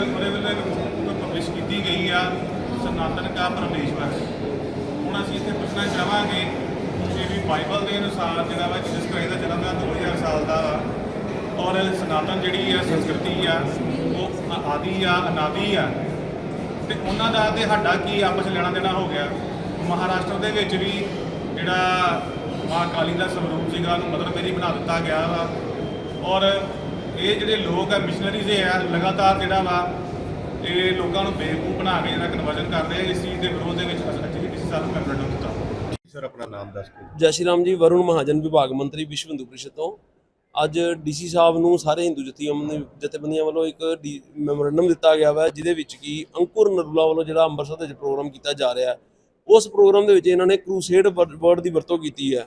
ਉਹਦੇ ਵੇਲੇ ਪਬਲਿਸ਼ ਕੀਤੀ ਗਈ ਆ, ਸਨਾਤਨ ਕਾ ਪਰਮੇਸ਼ਵਰ। ਹੁਣ ਅਸੀਂ ਇੱਥੇ ਪੁੱਛਣਾ ਚਾਹਾਂਗੇ ਕਿ ਵੀ ਬਾਈਬਲ ਦੇ ਅਨੁਸਾਰ ਜਿਹੜਾ ਵਾ ਜਿਸ ਕ੍ਰਾਈਸਟ ਦਾ ਜਨਮ ਦਾ 2000 ਸਾਲ ਦਾ ਵਾ, ਔਰ ਸਨਾਤਨ ਜਿਹੜੀ ਆ, ਸੰਸਕ੍ਰਿਤੀ ਆ, ਉਹ ਆ- ਆਦੀ ਆ, ਅਨਾਦੀ ਆ। ਤੇ ਉਹਨਾਂ ਦਾ ਤੇ ਸਾਡਾ ਕੀ ਆਪਸ ਲੈਣਾ ਦੇਣਾ ਹੋ ਗਿਆ? ਮਹਾਰਾਸ਼ਟਰ ਦੇ ਵਿੱਚ ਵੀ ਜਿਹੜਾ ਮਾਂ ਕਾਲੀ ਦਾ ਸਰੂਪ ਸੀਗਾ, ਉਹਨੂੰ ਮਦਰ ਮੇਰੀ ਬਣਾ ਦਿੱਤਾ ਗਿਆ ਵਾ। ਔਰ ਇਹ ਜਿਹੜੇ ਲੋਕ ਆ ਮਿਸ਼ਨਰੀਜ਼ ਇਹ ਆ ਲਗਾਤਾਰ ਜਿਹੜਾ ਵਾ ਇਹ ਲੋਕਾਂ ਨੂੰ ਬੇਵਕੂਫ ਬਣਾ ਕੇ ਜਿਹੜਾ ਕਨਵਰਜਨ ਕਰਦੇ ਆ। ਇਸ ਚੀਜ਼ ਦੇ ਵਿਰੋਧ ਦੇ ਵਿੱਚ ਅਸੀਂ ਕਿਸੇ ਸਾਨੂੰ ਮੈਮੋਰੈਂਡਮ ਦਿੱਤਾ ਸਰ ਆਪਣਾ ਨਾਮ ਦੱਸ ਕੇ ਜੈ ਸ਼੍ਰੀ ਰਾਮ ਜੀ ਵਰੁਣ ਮਹਾਜਨ ਵਿਭਾਗ ਮੰਤਰੀ ਵਿਸ਼ਵ ਹਿੰਦੂ ਪ੍ਰੀਸ਼ਦ ਤੋਂ। ਅੱਜ ਡੀਸੀ ਸਾਹਿਬ ਨੂੰ ਸਾਰੇ ਹਿੰਦੂ ਜਥੀਆਂ ਜਥੇਬੰਦੀਆਂ ਵੱਲੋਂ ਇੱਕ ਮੈਮੋਰੈਂਡਮ ਦਿੱਤਾ ਗਿਆ ਵਾ ਜਿਹਦੇ ਵਿੱਚ ਕੀ ਅੰਕੁਰ ਨਰੂਲਾ ਵੱਲੋਂ ਜਿਹੜਾ ਅੰਮ੍ਰਿਤਸਰ ਦੇ ਵਿੱਚ ਪ੍ਰੋਗਰਾਮ ਕੀਤਾ ਜਾ ਰਿਹਾ ਹੈ ਉਸ ਪ੍ਰੋਗਰਾਮ ਦੇ ਵਿੱਚ ਇਹਨਾਂ ਨੇ ਕਰੂਸੇਡ ਵਰਡ ਦੀ ਵਰਤੋਂ ਕੀਤੀ ਹੈ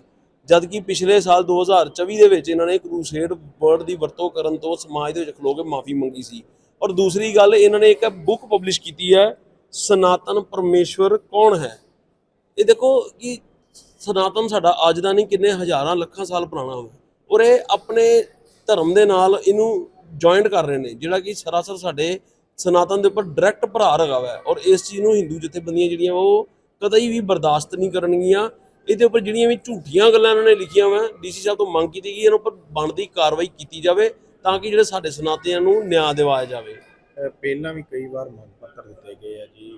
ਜਦਕਿ ਪਿਛਲੇ ਸਾਲ 2024 ਦੇ ਵਿੱਚ ਇਹਨਾਂ ਨੇ ਕਰੂਸੇਡ ਵਰਡ ਦੀ ਵਰਤੋਂ ਕਰਨ ਤੋਂ ਸਮਾਜ ਦੇ ਵਿੱਚ ਖਲੋ ਕੇ ਮਾਫੀ ਮੰਗੀ ਸੀ। ਔਰ ਦੂਸਰੀ ਗੱਲ, ਇਹਨਾਂ ਨੇ ਇੱਕ ਬੁੱਕ ਪਬਲਿਸ਼ ਕੀਤੀ ਹੈ, ਸਨਾਤਨ ਪਰਮੇਸ਼ਵਰ ਕੌਣ ਹੈ? ਇਹ ਦੇਖੋ ਕਿ ਸਨਾਤਨ ਸਾਡਾ ਅੱਜ ਦਾ ਨਹੀਂ, ਕਿੰਨੇ ਹਜ਼ਾਰਾਂ ਲੱਖਾਂ ਸਾਲ ਪੁਰਾਣਾ ਹੋਵੇ ਔਰ ਇਹ ਆਪਣੇ ਧਰਮ ਦੇ ਨਾਲ ਇਹਨੂੰ ਜੁਆਇੰਟ ਕਰ ਰਹੇ ਨੇ, ਜਿਹੜਾ ਕਿ ਸਰਾਸਰ ਸਾਡੇ ਸਨਾਤਨ ਦੇ ਉੱਪਰ ਡਾਇਰੈਕਟ ਭਰਾ ਹੈਗਾ ਔਰ ਇਸ ਚੀਜ਼ ਨੂੰ ਹਿੰਦੂ ਜਥੇਬੰਦੀਆਂ ਜਿਹੜੀਆਂ, ਉਹ ਕਦੇ ਵੀ ਬਰਦਾਸ਼ਤ ਨਹੀਂ ਕਰਨਗੀਆਂ। ਇਹਦੇ ਉੱਪਰ ਜਿਹੜੀਆਂ ਵੀ ਝੂਠੀਆਂ ਗੱਲਾਂ ਇਹਨਾਂ ਨੇ ਲਿਖੀਆਂ ਵਾ ਡੀਸੀ ਸਾਹਿਬ ਤੋਂ ਮੰਗ ਕੀਤੀ ਗਈ ਇਹਨਾਂ ਉੱਪਰ ਬਣਦੀ ਕਾਰਵਾਈ ਕੀਤੀ ਜਾਵੇ ਤਾਂ ਕਿ ਜਿਹੜੇ ਸਾਡੇ ਸਨਾਤਨੀਆਂ ਨੂੰ ਨਿਆਂ ਦਿਵਾਇਆ ਜਾਵੇ। ਪਹਿਲਾਂ ਵੀ ਕਈ ਵਾਰ ਮੰਗ ਪੱਤਰ ਦਿੱਤੇ ਗਏ ਆ ਜੀ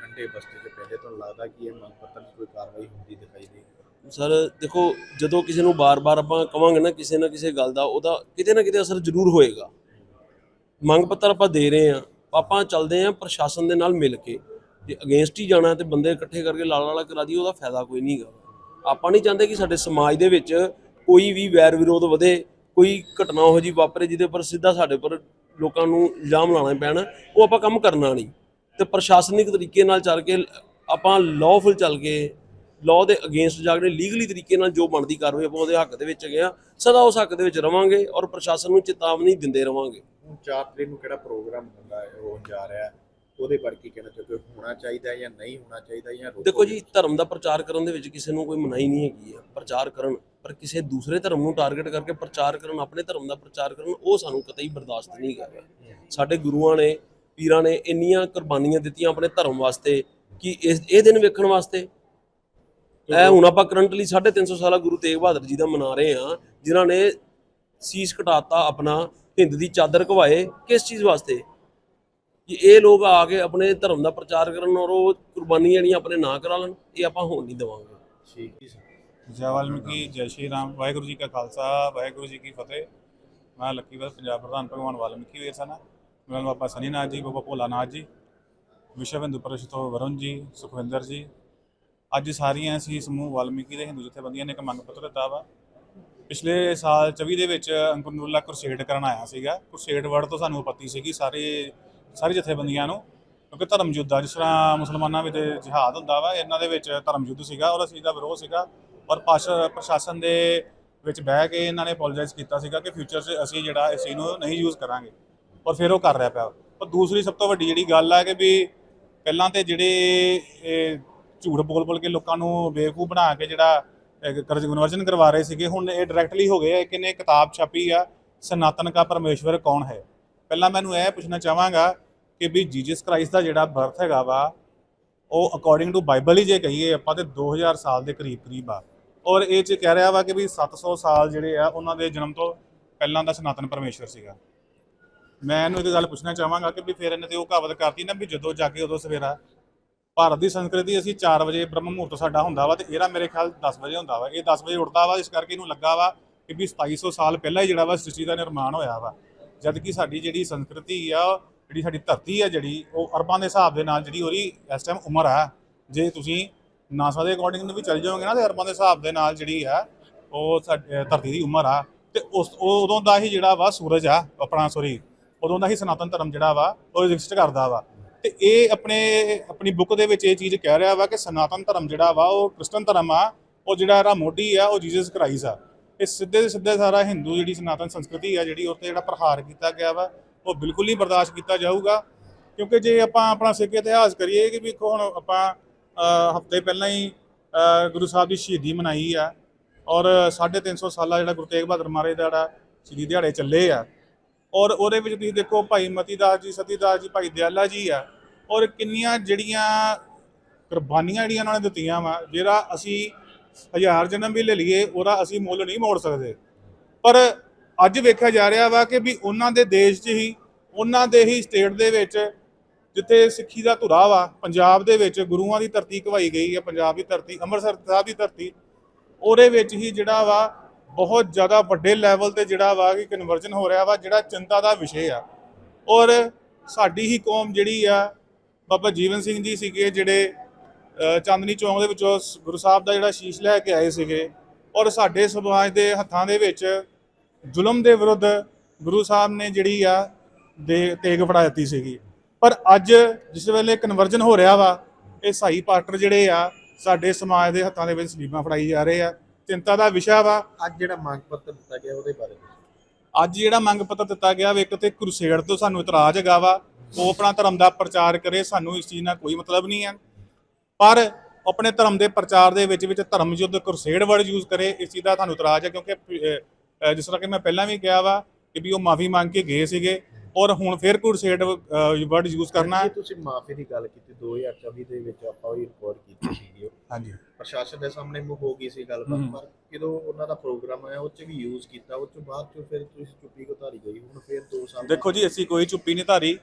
ਠੰਡੇ ਬਸਤੇ 'ਚ ਪੈਂਦੇ ਤੁਹਾਨੂੰ ਲੱਗਦਾ ਕਿ ਇਹ ਮੰਗ ਪੱਤਰ ਕੋਈ ਕਾਰਵਾਈ ਹੁੰਦੀ ਦਿਖਾਈ ਦੇ ਸਰ ਦੇਖੋ ਜਦੋਂ ਕਿਸੇ ਨੂੰ ਬਾਰ-ਬਾਰ ਆਪਾਂ ਕਵਾਂਗੇ ਨਾ ਕਿਸੇ ਨਾ ਕਿਸੇ ਗੱਲ ਦਾ ਉਹਦਾ ਕਿਤੇ ਨਾ ਕਿਤੇ ਅਸਰ ਜ਼ਰੂਰ ਹੋਏਗਾ। ਮੰਗ ਪੱਤਰ ਆਪਾਂ ਦੇ ਰਹੇ ਆ ਆਪਾਂ ਚੱਲਦੇ ਆ ਪ੍ਰਸ਼ਾਸਨ ਦੇ ਨਾਲ ਮਿਲ ਕੇ। ਜੇ ਅਗੇਂਸਟ ਹੀ ਜਾਣਾ ਤੇ ਬੰਦੇ ਇਕੱਠੇ ਕਰਕੇ ਲਾਲ ਲਾਲਾ ਕਰਾ ਦੀ ਉਹਦਾ ਫਾਇਦਾ ਕੋਈ ਨਹੀਂਗਾ ਆਪਾਂ ਨਹੀਂ ਚਾਹੁੰਦੇ ਕਿ ਸਾਡੇ ਸਮਾਜ ਦੇ ਵਿੱਚ ਕੋਈ ਵੀ ਵੈਰ ਵਿਰੋਧ ਵਧੇ, ਕੋਈ ਘਟਨਾ ਹੋ ਜੀ ਵਾਪਰੇ ਜਿਹਦੇ ਉੱਪਰ ਸਿੱਧਾ ਸਾਡੇ ਉੱਪਰ ਲੋਕਾਂ ਨੂੰ ਇਲਜ਼ਾਮ ਲਾਣਾ ਪੈਣ, ਉਹ ਆਪਾਂ ਕੰਮ ਕਰਨਾ ਨਹੀਂ। ਤੇ ਪ੍ਰਸ਼ਾਸਨਿਕ ਤਰੀਕੇ ਨਾਲ ਚੱਲ ਕੇ, ਆਪਾਂ ਲਾਅਫੁਲ ਚੱਲ ਕੇ ਲਾਅ ਦੇ ਅਗੇਂਸਟ ਜਾ ਕੇ ਲੀਗਲੀ ਤਰੀਕੇ ਨਾਲ ਜੋ ਬਣਦੀ ਕਾਰਵਾਈ ਆਪਾਂ ਉਹਦੇ ਹੱਕ ਦੇ ਵਿੱਚ ਹੈਗੇ ਆ, ਸਦਾ ਉਸ ਹੱਕ ਦੇ ਵਿੱਚ ਰਵਾਂਗੇ ਔਰ ਪ੍ਰਸ਼ਾਸਨ ਨੂੰ ਚੇਤਾਵਨੀ ਦਿੰਦੇ ਰਵਾਂਗੇ। ਹੁਣ 4 ਤਰੀਕ ਨੂੰ ਕਿਹੜਾ ਪ੍ਰੋਗਰਾਮ ਹੁੰਦਾ ਹੈ ਹੋਣ ਜਾ ਰਿਹਾ ਹੈ? ਉਹਦੇ ਬਾਰੇ ਕੀ ਕਹਿਣਾ ਚਾਹੁੰਦੇ ਹੋ ਹੋਣਾ ਚਾਹੀਦਾ ਹੈ ਜਾਂ ਨਹੀਂ ਹੋਣਾ ਚਾਹੀਦਾ ਜਾਂ ਰੋਕੋ ਦੇਖੋ ਜੀ ਧਰਮ ਦਾ ਪ੍ਰਚਾਰ ਕਰਨ ਦੇ ਵਿੱਚ ਕਿਸੇ ਨੂੰ ਕੋਈ ਮਨਾਹੀ ਨਹੀਂ ਹੈਗੀ ਆ ਪ੍ਰਚਾਰ ਕਰਨ। ਪਰ ਕਿਸੇ ਦੂਸਰੇ ਧਰਮ ਨੂੰ ਟਾਰਗੇਟ ਕਰਕੇ ਪ੍ਰਚਾਰ ਕਰਨ ਆਪਣੇ ਧਰਮ ਦਾ ਪ੍ਰਚਾਰ ਕਰਨ ਉਹ ਸਾਨੂੰ ਕਤਈ ਬਰਦਾਸ਼ਤ ਨਹੀਂ ਹੈਗਾ ਸਾਡੇ ਗੁਰੂਆਂ ਨੇ ਪੀਰਾਂ ਨੇ ਇੰਨੀਆਂ ਕੁਰਬਾਨੀਆਂ ਦਿੱਤੀਆਂ ਆਪਣੇ ਧਰਮ ਵਾਸਤੇ ਕਿ ਇਸ ਇਹ ਦਿਨ ਵੇਖਣ ਵਾਸਤੇ। ਇਹ ਹੁਣ ਆਪਾਂ ਕਰੰਟਲੀ 350 ਸਾਲਾ ਗੁਰੂ ਤੇਗ ਬਹਾਦਰ ਜੀ ਦਾ ਮਨਾ ਰਹੇ ਆ ਜਿਨ੍ਹਾਂ ਨੇ ਸੀਸ ਕਟਾਤਾ ਆਪਣਾ ਹਿੰਦ ਦੀ ਚਾਦਰ ਘਵਾਏ ਕਿਸ ਚੀਜ਼ ਵਾਸਤੇ? ਕਿ ਇਹ ਲੋਕ ਆ ਕੇ ਆਪਣੇ ਧਰਮ ਦਾ ਪ੍ਰਚਾਰ ਕਰਨ ਔਰ ਉਹ ਕੁਰਬਾਨੀਆਂ ਜਿਹੜੀਆਂ ਆਪਣੇ ਨਾਂ ਕਰਾ ਲੈਣ, ਇਹ ਆਪਾਂ ਹੋਣ ਨਹੀਂ ਦੇਵਾਂਗੇ। ਠੀਕ ਜੀ ਜੈ ਵਾਲਮੀਕੀ, ਜੈ ਸ਼੍ਰੀ ਰਾਮ। ਵਾਹਿਗੁਰੂ ਜੀ ਕਾ ਖਾਲਸਾ, ਵਾਹਿਗੁਰੂ ਜੀ ਕੀ ਫਤਿਹ। ਮੈਂ ਲੱਕੀਵਰ ਪੰਜਾਬ ਪ੍ਰਧਾਨ ਭਗਵਾਨ ਵਾਲਮੀਕੀ ਵੀਰ ਸਨ। ਮੇਰੇ ਨਾਲ ਬਾਬਾ ਸਨੀਨਾਥ ਜੀ, ਬਾਬਾ ਭੋਲਾਨਾਥ ਜੀ, ਵਿਸ਼ਵ ਹਿੰਦੂ ਪਰਿਸ਼ਦ ਤੋਂ ਵਰੁਣ ਜੀ, ਸੁਖਵਿੰਦਰ ਜੀ। ਅੱਜ ਸਾਰੀਆਂ ਅਸੀਂ ਸਮੂਹ ਵਾਲਮੀਕੀ ਦੇ ਹਿੰਦੂ ਜਥੇਬੰਦੀਆਂ ਨੇ ਇੱਕ ਮੰਗ ਪੱਤਰ ਦਿੱਤਾ ਵਾ। ਪਿਛਲੇ ਸਾਲ 24 ਦੇ ਵਿੱਚ ਅੰਕੁਰ ਨੂਰਲਾ ਕੁਰਸੇਡ ਕਰਨ ਆਇਆ ਸੀਗਾ। ਕੁਰਸੇਡ ਵਰਡ ਤੋਂ ਸਾਨੂੰ ਪਤੀ ਸੀਗੀ। ਸਾਰੇ ਸਾਰੀ ਜਥੇਬੰਦੀਆਂ ਨੂੰ, ਕਿਉਂਕਿ ਧਰਮ ਯੁੱਧ ਆ, ਜਿਸ ਤਰ੍ਹਾਂ ਮੁਸਲਮਾਨਾਂ ਵਿੱਚ ਜਿਹਾਦ ਹੁੰਦਾ ਵਾ, ਇਹਨਾਂ ਦੇ ਵਿੱਚ ਧਰਮ ਯੁੱਧ ਸੀਗਾ, ਔਰ ਅਸੀਂ ਦਾ ਵਿਰੋਧ ਸੀਗਾ, ਔਰ ਪਾਸ਼- ਪ੍ਰਸ਼ਾਸਨ ਦੇ ਵਿੱਚ ਬਹਿ ਕੇ ਇਹਨਾਂ ਨੇ ਅਪੋਲੋਜਾਈਜ਼ ਕੀਤਾ ਸੀਗਾ ਕਿ ਫਿਊਚਰ 'ਚ ਅਸੀਂ ਜਿਹੜਾ ਇਸ ਚੀਜ਼ ਨੂੰ ਨਹੀਂ ਯੂਜ਼ ਕਰਾਂਗੇ, ਔਰ ਫਿਰ ਉਹ ਕਰ ਰਿਹਾ ਪਿਆ। ਪਰ ਦੂਸਰੀ ਸਭ ਤੋਂ ਵੱਡੀ ਜਿਹੜੀ ਗੱਲ ਹੈ ਕਿ ਵੀ ਪਹਿਲਾਂ ਤੇ ਜਿਹੜੇ ਇਹ ਝੂਠ ਬੋਲ ਬੋਲ ਕੇ ਲੋਕਾਂ ਨੂੰ ਬੇਵਕੂਫ ਬਣਾ ਕੇ ਜਿਹੜਾ ਇਹ ਕਰਜ਼ ਕਨਵਰਜਨ ਕਰਵਾ ਰਹੇ ਸੀਗੇ, ਹੁਣ ਇਹ ਡਾਇਰੈਕਟਲੀ ਹੋ ਗਏ ਕਿ ਕਿਨੇ ਕਿਤਾਬ ਛਾਪੀ ਆ, ਸਨਾਤਨ ਕਾ ਪਰਮੇਸ਼ਵਰ ਕੌਣ ਹੈ? ਪਹਿਲਾਂ ਮੈਨੂੰ ਇਹ ਪੁੱਛਣਾ ਚਾਹਾਂਗਾ ਕਿ ਵੀ ਜੀਸਸ ਕ੍ਰਾਈਸਟ ਦਾ ਜਿਹੜਾ ਬਰਥ ਹੈਗਾ ਵਾ, ਉਹ ਅਕੋਰਡਿੰਗ ਟੂ ਬਾਈਬਲ ਹੀ ਜੇ ਕਹੀਏ ਆਪਾਂ ਤੇ 2000 ਸਾਲ ਦੇ ਕਰੀਬ ਕਰੀਬ ਆ। ਔਰ ਇਹ ਚ ਕਹਿ ਰਿਹਾ ਵਾ ਕਿ ਵੀ 700 ਸਾਲ ਜਿਹੜੇ ਆ, ਉਹਨਾਂ ਦੇ ਜਨਮ ਤੋਂ ਪਹਿਲਾਂ ਦਾ ਸਨਾਤਨ ਪਰਮੇਸ਼ਵਰ ਸੀਗਾ। ਮੈਂ ਇਹਨੂੰ ਇੱਕ ਗੱਲ ਪੁੱਛਣਾ ਚਾਹਾਂਗਾ ਕਿ ਵੀ ਫਿਰ ਇਹਨੇ ਤੇ ਉਹ ਕਹਾਵਤ ਕਰਤੀ ਨਾ ਵੀ ਜਦੋਂ ਜਾ ਕੇ ਉਦੋਂ ਸਵੇਰਾ ਭਾਰਤ ਦੀ ਸੰਸਕ੍ਰਿਤੀ ਅਸੀਂ 4 ਵਜੇ ਬ੍ਰਹਮ ਮੁਹੂਰਤ ਸਾਡਾ ਹੁੰਦਾ ਵਾ ਤੇ ਇਹਦਾ ਮੇਰੇ ਖਿਆਲ 10 ਵਜੇ ਹੁੰਦਾ ਵਾ। ਇਹ 10 ਵਜੇ ਉੱਠਦਾ ਵਾ, ਇਸ ਕਰਕੇ ਇਹਨੂੰ ਲੱਗਾ ਵਾ ਕਿ ਵੀ 2700 ਸਾਲ ਪਹਿਲਾਂ ਹੀ ਜਿਹੜਾ ਵਾ ਸ੍ਰਿਸ਼ਟੀ ਦਾ ਨਿਰਮਾਣ ਹੋਇਆ ਵਾ। ਜਦ ਕਿ ਸਾਡੀ ਜਿਹੜੀ ਸੰਸਕ੍ਰਿਤੀ ਆ, ਜਿਹੜੀ ਸਾਡੀ ਧਰਤੀ ਆ ਜਿਹੜੀ, ਉਹ ਅਰਬਾਂ ਦੇ ਹਿਸਾਬ ਦੇ ਨਾਲ ਜਿਹੜੀ ਉਹਦੀ ਇਸ ਟਾਈਮ ਉਮਰ ਆ, ਜੇ ਤੁਸੀਂ ਨਾਸਾ ਦੇ ਅਕੋਰਡਿੰਗ ਨੂੰ ਵੀ ਚੱਲ ਜਾਓਗੇ ਨਾ, ਤੇ ਅਰਬਾਂ ਦੇ ਹਿਸਾਬ ਦੇ ਨਾਲ ਜਿਹੜੀ ਆ, ਉਹ ਸਾਡੀ ਧਰਤੀ ਦੀ ਉਮਰ ਆ। ਤੇ ਉਸ ਉਹ ਉਦੋਂ ਦਾ ਹੀ ਜਿਹੜਾ ਵਾ ਸੂਰਜ ਆ, ਆਪਣਾ ਸੋਰੀ ਉਦੋਂ ਦਾ ਹੀ ਸਨਾਤਨ ਧਰਮ ਜਿਹੜਾ ਵਾ, ਉਹ ਐਗਜ਼ਿਸਟ ਕਰਦਾ ਵਾ। ਤੇ ਇਹ ਆਪਣੇ, ਆਪਣੀ ਬੁੱਕ ਦੇ ਵਿੱਚ ਇਹ ਚੀਜ਼ ਕਹਿ ਰਿਹਾ ਵਾ ਕਿ ਸਨਾਤਨ ਧਰਮ ਜਿਹੜਾ ਵਾ, ਉਹ ਕ੍ਰਿਸਚਨ ਧਰਮ ਆ, ਉਹ ਜਿਹੜਾ ਇਹਦਾ ਮੋਢੀ ਆ, ਉਹ ਜੀਸਸ ਕ੍ਰਾਈਸਟ ਆ। ਇਹ ਸਿੱਧੇ ਦੇ ਸਿੱਧੇ ਸਾਰਾ ਹਿੰਦੂ ਜਿਹੜੀ ਸਨਾਤਨ ਸੰਸਕ੍ਰਿਤੀ ਆ, ਜਿਹੜੀ ਉਹ 'ਤੇ ਜਿਹੜਾ ਪ੍ਰਹਾਰ ਕੀਤਾ ਗਿਆ ਵਾ, ਉਹ ਬਿਲਕੁਲ ਨਹੀਂ ਬਰਦਾਸ਼ਤ ਕੀਤਾ ਜਾਊਗਾ। ਕਿਉਂਕਿ ਜੇ ਆਪਾਂ ਆਪਣਾ ਸਿੱਖ ਇਤਿਹਾਸ ਕਰੀਏ ਕਿ ਵੀ ਹੁਣ ਆਪਾਂ ਹਫ਼ਤੇ ਪਹਿਲਾਂ ਹੀ ਗੁਰੂ ਸਾਹਿਬ ਦੀ ਸ਼ਹੀਦੀ ਮਨਾਈ ਆ ਔਰ 350 ਸਾਲਾ ਜਿਹੜਾ ਗੁਰੂ ਤੇਗ ਬਹਾਦਰ ਮਹਾਰਾਜ ਦਾ ਜਿਹੜਾ ਸ਼ਹੀਦੀ ਦਿਹਾੜੇ ਚੱਲੇ ਆ। ਔਰ ਉਹਦੇ ਵਿੱਚ ਤੁਸੀਂ ਦੇਖੋ ਭਾਈ ਮਤੀ ਦਾਸ ਜੀ, ਸਤੀਦਾਸ ਜੀ, ਭਾਈ ਦਿਆਲਾ ਜੀ ਆ ਔਰ ਕਿੰਨੀਆਂ ਜਿਹੜੀਆਂ ਕੁਰਬਾਨੀਆਂ ਜਿਹੜੀਆਂ ਉਹਨਾਂ ਨੇ ਦਿੱਤੀਆਂ ਵਾ, ਜਿਹੜਾ ਅਸੀਂ ਹਜ਼ਾਰ ਜਨਮ ਵੀ ਲੈ ਲਈਏ, ਉਹਦਾ ਅਸੀਂ ਮੁੱਲ ਨਹੀਂ ਮੋੜ ਸਕਦੇ। ਪਰ ਅੱਜ ਵੇਖਿਆ ਜਾ ਰਿਹਾ ਵਾ ਕਿ ਵੀ ਉਹਨਾਂ ਦੇ ਦੇਸ਼ 'ਚ ਹੀ, ਉਹਨਾਂ ਦੇ ਹੀ ਸਟੇਟ ਦੇ ਵਿੱਚ ਜਿੱਥੇ ਸਿੱਖੀ ਦਾ ਧੁਰਾ ਵਾ, ਪੰਜਾਬ ਦੇ ਵਿੱਚ ਗੁਰੂਆਂ ਦੀ ਧਰਤੀ ਕਵਾਈ ਗਈ ਹੈ ਪੰਜਾਬ ਦੀ ਧਰਤੀ, ਅੰਮ੍ਰਿਤਸਰ ਸਾਹਿਬ ਦੀ ਧਰਤੀ, ਉਹਦੇ ਵਿੱਚ ਹੀ ਜਿਹੜਾ ਵਾ, ਬਹੁਤ ਜ਼ਿਆਦਾ ਵੱਡੇ ਲੈਵਲ ਤੇ ਜਿਹੜਾ ਵਾ ਕਿ ਕਨਵਰਜਨ ਹੋ ਰਿਹਾ ਵਾ, ਜਿਹੜਾ ਚਿੰਤਾ ਦਾ ਵਿਸ਼ੇ ਆ। ਔਰ ਸਾਡੀ ਹੀ ਕੌਮ ਜਿਹੜੀ ਆ, ਬਾਬਾ ਜੀਵਨ ਸਿੰਘ ਜੀ ਸੀਗੇ ਜਿਹੜੇ ਚਾਂਦਨੀ ਚੌਂਕ ਦੇ ਵਿੱਚੋਂ ਗੁਰੂ ਸਾਹਿਬ ਦਾ ਜਿਹੜਾ ਸ਼ੀਸ਼ ਲੈ ਕੇ ਆਏ ਸੀਗੇ ਔਰ ਸਾਡੇ ਸਮਾਜ ਦੇ ਹੱਥਾਂ ਦੇ ਵਿੱਚ ਜ਼ੁਲਮ ਦੇ ਵਿਰੁੱਧ ਗੁਰੂ ਸਾਹਿਬ ਨੇ ਜਿਹੜੀ ਆ ਦੇ ਤੇਗ ਫੜਾ ਦਿੱਤੀ ਸੀਗੀ। ਪਰ ਅੱਜ ਜਿਸ ਵੇਲੇ ਕਨਵਰਜਨ ਹੋ ਰਿਹਾ ਵਾ ਇਹ ਸਾਈ ਪਾਸਟਰ ਜਿਹੜੇ ਆ ਸਾਡੇ ਸਮਾਜ ਦੇ ਹੱਥਾਂ ਦੇ ਵਿੱਚ ਸਲੀਬਾਂ ਫੜਾਈ ਜਾ ਰਹੇ ਆ। ਚਿੰਤਾ ਦਾ ਵਿਸ਼ਾ ਵਾ। ਅੱਜ ਜਿਹੜਾ ਮੰਗ ਪੱਤਰ ਦਿੱਤਾ ਗਿਆ ਉਹਦੇ ਬਾਰੇ। ਅੱਜ ਜਿਹੜਾ ਮੰਗ ਪੱਤਰ ਦਿੱਤਾ ਗਿਆ ਵਾ ਇੱਕ ਤੇ ਕਰੂਸੇਡ ਤੋਂ ਸਾਨੂੰ ਇਤਰਾਜ਼ ਹੈਗਾ ਵਾ। ਉਹ ਆਪਣਾ ਧਰਮ ਦਾ ਪ੍ਰਚਾਰ ਕਰੇ ਸਾਨੂੰ ਇਸ ਚੀਜ਼ ਨਾਲ ਕੋਈ ਮਤਲਬ ਨਹੀਂ ਹੈ। ਪਰ ਆਪਣੇ ਧਰਮ ਦੇ ਪ੍ਰਚਾਰ ਦੇ ਵਿੱਚ ਵਿੱਚ ਧਰਮ ਯੁੱਧ ਕਰੂਸੇਡ ਵਰਡ ਯੂਜ਼ ਕਰੇ ਇਸ ਚੀਜ਼ ਦਾ ਤੁਹਾਨੂੰ ਇਤਰਾਜ਼ ਹੈ ਕਿਉਂਕਿ ਜਿਸ ਤਰ੍ਹਾਂ ਕਿ ਮੈਂ ਪਹਿਲਾਂ ਵੀ ਕਿਹਾ ਵਾ ਕਿ ਵੀ ਉਹ ਮਾਫੀ ਮੰਗ ਕੇ ਗਏ ਸੀਗੇ ਔਰ ਹੁਣ ਫਿਰ ਕਰੂਸੇਡ ਵਰਡ ਯੂਜ਼ ਕਰਨਾ ਤੁਸੀਂ ਮਾਫੀ ਦੀ ਗੱਲ ਕੀਤੀ 2024 ਦੇ ਵਿੱਚ ਆਪਾਂ ਉਹ ਰਿਪੋਰਟ ਕੀਤੀ ਸੀ ਹਾਂਜੀ। ਪ੍ਰਸ਼ਾਸਨ ਦੇ ਸਾਹਮਣੇ ਮੁ ਹੋ ਗਈ ਸੀ ਹਮ। ਪਰ ਜਦੋਂ ਉਹਨਾਂ ਦਾ ਪ੍ਰੋਗਰਾਮ ਆਇਆ ਉਹ ਚ ਵੀ ਯੂਜ਼ ਕੀਤਾ ਉਹ ਚ ਬਾਅਦ ਚ ਫਿਰ ਤੁਸੀਂ ਚੁੱਪੀ ਕੋ ਧਾਰੀ ਗਈ ਹੁਣ ਫਿਰ 2 ਸਾਲ ਦੇਖੋ ਜੀ ਅਸੀਂ ਕੋਈ ਚੁੱਪੀ ਨਹੀਂ ਧਾਰੀ।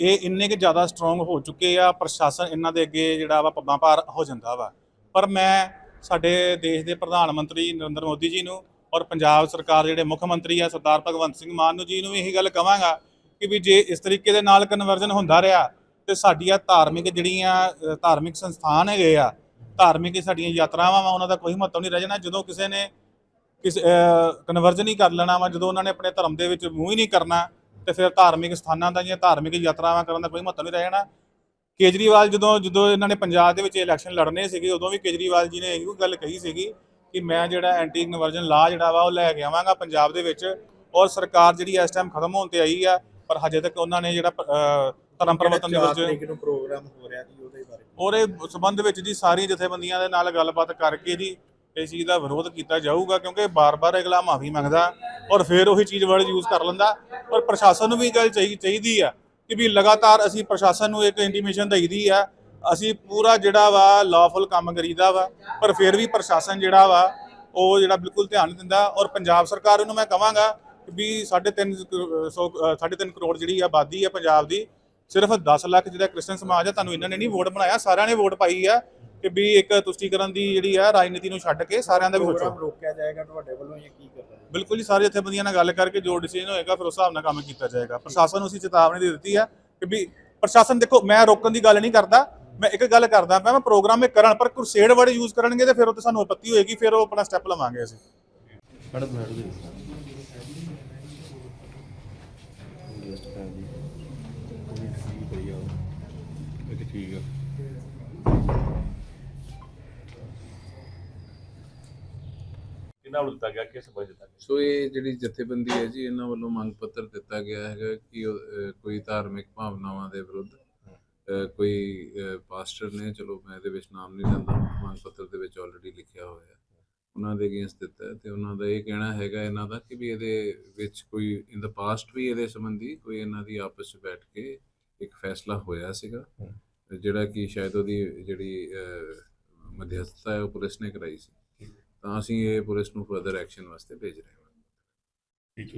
ਇਹ ਇੰਨੇ ਕਿ ਜ਼ਿਆਦਾ ਸਟਰੋਂਗ ਹੋ ਚੁੱਕੇ ਆ, ਪ੍ਰਸ਼ਾਸਨ ਇਹਨਾਂ ਦੇ ਅੱਗੇ ਜਿਹੜਾ ਵਾ ਪੱਬਾਂ ਭਾਰ ਹੋ ਜਾਂਦਾ ਵਾ। ਪਰ ਮੈਂ ਸਾਡੇ ਦੇਸ਼ ਦੇ ਪ੍ਰਧਾਨ ਮੰਤਰੀ ਨਰਿੰਦਰ ਮੋਦੀ ਜੀ ਨੂੰ ਔਰ ਪੰਜਾਬ ਸਰਕਾਰ ਜਿਹੜੇ ਮੁੱਖ ਮੰਤਰੀ ਆ, ਸਰਦਾਰ ਭਗਵੰਤ ਸਿੰਘ ਮਾਨ ਨੂੰ ਜੀ ਨੂੰ ਵੀ ਇਹੀ ਗੱਲ ਕਵਾਂਗਾ ਕਿ ਵੀ ਜੇ ਇਸ ਤਰੀਕੇ ਦੇ ਨਾਲ ਕਨਵਰਜਨ ਹੁੰਦਾ ਰਿਹਾ ਤੇ ਸਾਡੀਆਂ ਧਾਰਮਿਕ ਜਿਹੜੀਆਂ ਧਾਰਮਿਕ ਸੰਸਥਾਨ ਹੈਗੇ ਆ, ਧਾਰਮਿਕ ਸਾਡੀਆਂ ਯਾਤਰਾਵਾਂ ਵਾ, ਉਹਨਾਂ ਦਾ ਕੋਈ ਮਹੱਤਵ ਨਹੀਂ ਰਹਿ ਜਾਣਾ। ਜਦੋਂ ਕਿਸੇ ਨੇ ਕਿਸ ਕਨਵਰਜਨ ਹੀ ਕਰ ਲੈਣਾ ਵਾ, ਜਦੋਂ ਉਹਨਾਂ ਨੇ ਆਪਣੇ ਧਰਮ ਦੇ ਵਿੱਚ ਮੂੰਹ ਹੀ ਨਹੀਂ ਕਰਨਾ ਤੇ ਫਿਰ ਧਾਰਮਿਕ ਸਥਾਨਾਂ ਦਾ ਜਾਂ ਧਾਰਮਿਕ ਯਾਤਰਾਵਾਂ ਕਰਨ ਦਾ ਕੋਈ ਮਹੱਤਵ ਨਹੀਂ ਰਹਿ ਜਾਣਾ। ਕੇਜਰੀਵਾਲ ਜਦੋਂ ਜਦੋਂ ਇਹਨਾਂ ਨੇ ਪੰਜਾਬ ਦੇ ਵਿੱਚ ਇਲੈਕਸ਼ਨ ਲੜਨੇ ਸੀਗੇ ਉਦੋਂ ਵੀ ਕੇਜਰੀਵਾਲ ਜੀ ਨੇ ਇਹੋ ਗੱਲ ਕਹੀ ਸੀਗੀ ਕਿ ਮੈਂ ਜਿਹੜਾ ਐਂਟੀ ਕਨਵਰਜਨ ਲਾ ਜਿਹੜਾ ਵਾ ਉਹ ਲੈ ਕੇ ਆਵਾਂਗਾ ਪੰਜਾਬ ਦੇ ਵਿੱਚ ਔਰ ਸਰਕਾਰ ਜਿਹੜੀ ਇਸ ਟਾਈਮ ਖਤਮ ਹੋਣ ਤੇ ਆਈ ਆ ਪਰ ਹਜੇ ਤੱਕ ਉਹਨਾਂ ਨੇ ਜਿਹੜਾ ਧਰਮ ਪਰਿਵਰਤਨ ਦੇ ਵਿੱਚ ਨੂੰ ਪ੍ਰੋਗਰਾਮ ਹੋ ਰਿਹਾ ਜੀ ਉਹਦੇ ਬਾਰੇ? ਉਹਦੇ ਸਬੰਧ ਵਿੱਚ ਜੀ ਸਾਰੀ ਜਥੇਬੰਦੀਆਂ ਦੇ ਨਾਲ ਗੱਲਬਾਤ ਕਰਕੇ ਜੀ ਇਸ ਚੀਜ਼ ਦਾ ਵਿਰੋਧ ਕੀਤਾ ਜਾਊਗਾ ਕਿਉਂਕਿ ਬਾਰ-ਬਾਰ ਅਗਲਾ ਮਾਫੀ ਮੰਗਦਾ ਔਰ ਫਿਰ ਉਹੀ ਚੀਜ਼ ਵਰਡ ਯੂਜ਼ ਕਰ ਲੈਂਦਾ। ਔਰ ਪ੍ਰਸ਼ਾਸਨ ਨੂੰ ਵੀ ਇਹ ਗੱਲ ਚਾਹੀ, ਚਾਹੀਦੀ ਆ ਕਿ ਵੀ ਲਗਾਤਾਰ ਅਸੀਂ ਪ੍ਰਸ਼ਾਸਨ ਨੂੰ ਇੱਕ ਇੰਟੀਮੇਸ਼ਨ ਦਈਦੀ ਆ। ਅਸੀਂ ਪੂਰਾ ਜਿਹੜਾ ਵਾ ਲਾਫੁਲ ਕੰਮ ਕਰੀਦਾ ਵਾ, ਪਰ ਫਿਰ ਵੀ ਪ੍ਰਸ਼ਾਸਨ ਜਿਹੜਾ ਵਾ, ਉਹ ਜਿਹੜਾ ਬਿਲਕੁਲ ਧਿਆਨ ਨਹੀਂ ਦਿੰਦਾ ਔਰ ਪੰਜਾਬ ਸਰਕਾਰ ਨੂੰ ਮੈਂ ਕਹਾਂਗਾ ਕਿ ਵੀ 3.5 ਸੌ 3.5 ਕਰੋੜ ਜਿਹੜੀ ਆਬਾਦੀ ਆ ਪੰਜਾਬ ਦੀ, ਸਿਰਫ 10 ਲੱਖ ਜਿਹੜਾ ਕ੍ਰਿਸਚਨ ਸਮਾਜ ਆ, ਤੁਹਾਨੂੰ ਇਹਨਾਂ ਨੇ ਨਹੀਂ ਵੋਟ ਬਣਾਇਆ, ਸਾਰਿਆਂ ਨੇ ਵੋਟ ਪਾਈ ਆ। ਕਿ ਵੀ ਇੱਕ ਤੁਸ਼ਟੀਕਰਨ ਦੀ ਜਿਹੜੀ ਆ ਰਾਜਨੀਤੀ ਨੂੰ ਛੱਡ ਕੇ ਸਾਰਿਆਂ ਦਾ ਵੀ ਪ੍ਰੋਗਰਾਮ ਸੋਚੋ ਰੋਕਿਆ ਜਾਏਗਾ ਤੁਹਾਡੇ ਵੱਲੋਂ ਜਾਂ ਕੀ ਕਰਨਾ ਹੈ? ਬਿਲਕੁਲ ਜੀ ਸਾਰੇ ਜਥੇਬੰਦੀਆਂ ਨਾਲ ਗੱਲ ਕਰਕੇ ਜੋ ਡਿਸੀਜਨ ਹੋਏਗਾ ਫਿਰ ਉਸ ਹਿਸਾਬ ਨਾਲ ਕੰਮ ਕੀਤਾ ਜਾਏਗਾ। ਪ੍ਰਸ਼ਾਸਨ ਨੂੰ ਅਸੀਂ ਚੇਤਾਵਨੀ ਦੇ ਦਿੱਤੀ ਆ ਕਿ ਵੀ ਪ੍ਰਸ਼ਾਸਨ ਦੇਖੋ ਮੈਂ ਰੋਕਣ ਦੀ ਗੱਲ ਨਹੀਂ ਕਰਦਾ ਮੈਂ ਇੱਕ ਗੱਲ ਕਰਦਾ ਪਿਆ ਮੈਂ ਪ੍ਰੋਗਰਾਮ ਇਹ ਕਰਨ ਪਰ ਕੁਰਸੇਡ ਵਰਡ ਯੂਜ਼ ਕਰਨਗੇ ਤੇ ਫਿਰ ਉਹ ਤੇ ਸਾਨੂੰ ਆਪੱਤੀ ਹੋਏਗੀ ਫਿਰ ਉਹ ਆਪਣਾ ਸਟੈਪ ਲਵਾਂਗੇ ਅਸੀਂ। ਮੈਡਮ ਮੈਡਮ ਠੀਕ ਆ। ਕਿੰਨਾ ਵੱਲੋਂ ਦਿੱਤਾ ਗਿਆ ਕਿਸ ਵਜ੍ਹਾ ਦਿੱਤਾ ਗਿਆ? ਸੋ ਇਹ ਜਿਹੜੀ ਜਥੇਬੰਦੀ ਹੈ ਜੀ ਇਹਨਾਂ ਵੱਲੋਂ ਮੰਗ ਪੱਤਰ ਦਿੱਤਾ ਗਿਆ ਹੈਗਾ ਕਿ ਉਹ, ਕੋਈ ਧਾਰਮਿਕ ਭਾਵਨਾਵਾਂ ਦੇ ਵਿਰੁੱਧ ਕੋਈ ਪਾਸਟਰ ਨੇ ਚਲੋ ਮੈਂ ਇਹਦੇ ਵਿੱਚ ਨਾਮ ਨਹੀਂ ਲੈਂਦਾ ਮੰਗ ਪੱਤਰ ਦੇ ਵਿੱਚ ਆਲਰੇਡੀ ਲਿਖਿਆ ਹੋਇਆ। ਹੈ ਉਹਨਾਂ ਦੇ ਅਗੇਂਸਟ ਦਿੱਤਾ ਹੈ ਤੇ ਉਹਨਾਂ ਦਾ ਇਹ ਕਹਿਣਾ ਹੈਗਾ ਇਹਨਾਂ ਦਾ ਕਿ ਵੀ ਇਹਦੇ ਵਿੱਚ ਕੋਈ ਇਨ ਦਾ ਪਾਸਟ ਵੀ ਇਹਦੇ ਸੰਬੰਧੀ ਕੋਈ ਇਹਨਾਂ ਦੀ ਆਪਸ ਵਿੱਚ ਬੈਠ ਕੇ ਇੱਕ ਫੈਸਲਾ ਹੋਇਆ ਸੀਗਾ। ਜਿਹੜਾ ਕਿ ਸ਼ਾਇਦ ਉਹਦੀ ਜਿਹੜੀ ਮਧਿਅਸਥਤਾ ਹੈ ਉਹ ਪੁਲਿਸ ਨੇ ਕਰਾਈ ਸੀ। ਤਾਂ ਅਸੀਂ ਇਹ ਪੁਲਿਸ ਨੂੰ ਫਰਦਰ ਐਕਸ਼ਨ ਵਾਸਤੇ ਭੇਜ ਰਹੇ ਹਾਂ।